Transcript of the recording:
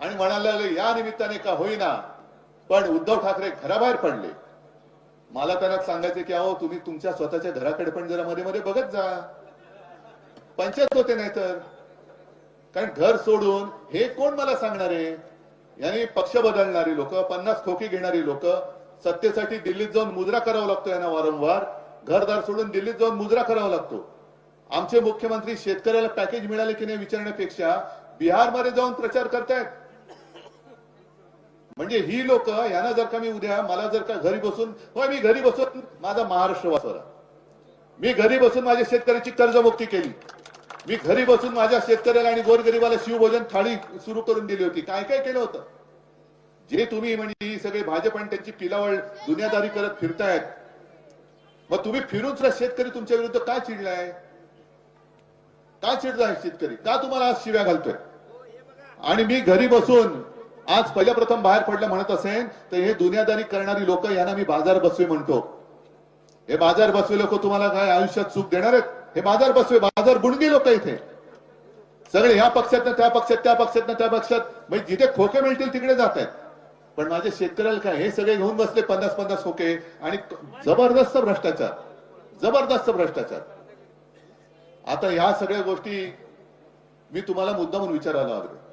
आणि म्हणायला लागले या निमित्ताने का होईना पण उद्धव ठाकरे घराबाहेर पडले. मला त्यांना सांगायचे की अहो तुम्ही तुमच्या स्वतःच्या घराकडे पण जरा मध्ये मध्ये बघत जा. पंचायत होते नाही तर कारण घर सोडून हे कोण मला सांगणार? आहे यांनी पक्ष बदलणारी लोक पन्नास खोकी घेणारी लोक सत्तेसाठी दिल्लीत जाऊन मुजरा करावा लागतो यांना वारंवार. घरदार सोडून दिल्लीत जाऊन मुजरा करावा लागतो. आमचे मुख्यमंत्री शेतकऱ्याला पॅकेज मिळाले की नाही विचारण्यापेक्षा बिहारमध्ये जाऊन प्रचार करतायत. म्हणजे ही लोक यांना जर का मी उद्या मला जर का घरी बसून होय मी घरी बसून माझा महाराष्ट्र वाचवला मी घरी बसून माझ्या शेतकऱ्याची कर्जमुक्ती केली. मी घरी बसून माझ्या शेतकऱ्याला आणि गोरगरीबाला शिवभोजन थाळी सुरू करून दिली होती. काय काय केलं होतं? जे तुम्ही म्हणजे सगळे भाजप आणि त्यांची पिलावळ दुनियादारी करत फिरतायत. मग तुम्ही फिरून सुद्धा शेतकरी तुमच्या विरुद्ध काय चिडलाय? का चिडलाय शेतकरी? का तुम्हाला आज शिव्या घालतोय? आणि मी घरी बसून आज पहिल्या प्रथम बाहेर पडलं म्हणत असेल तर हे दुनियादारी करणारी लोक यांना मी बाजार बसवे म्हणतो. हे बाजार बसवे लोक तुम्हाला काय आयुष्यात सुख देणार आहेत? हे बाजार बसवे बाजार बुणगी लोक इथे. सगळे ह्या पक्षात त्या पक्षात त्या पक्षात त्या पक्षात. म्हणजे जिथे खोके मिळतील तिकडे जात आहेत. पण माझ्या शेतकऱ्याला काय हे सगळे घेऊन बसले पन्नास पन्नास खोके आणि जबरदस्त भ्रष्टाचार. जबरदस्त भ्रष्टाचार. आता ह्या सगळ्या गोष्टी मी तुम्हाला मुद्दा म्हणून विचारायला आलो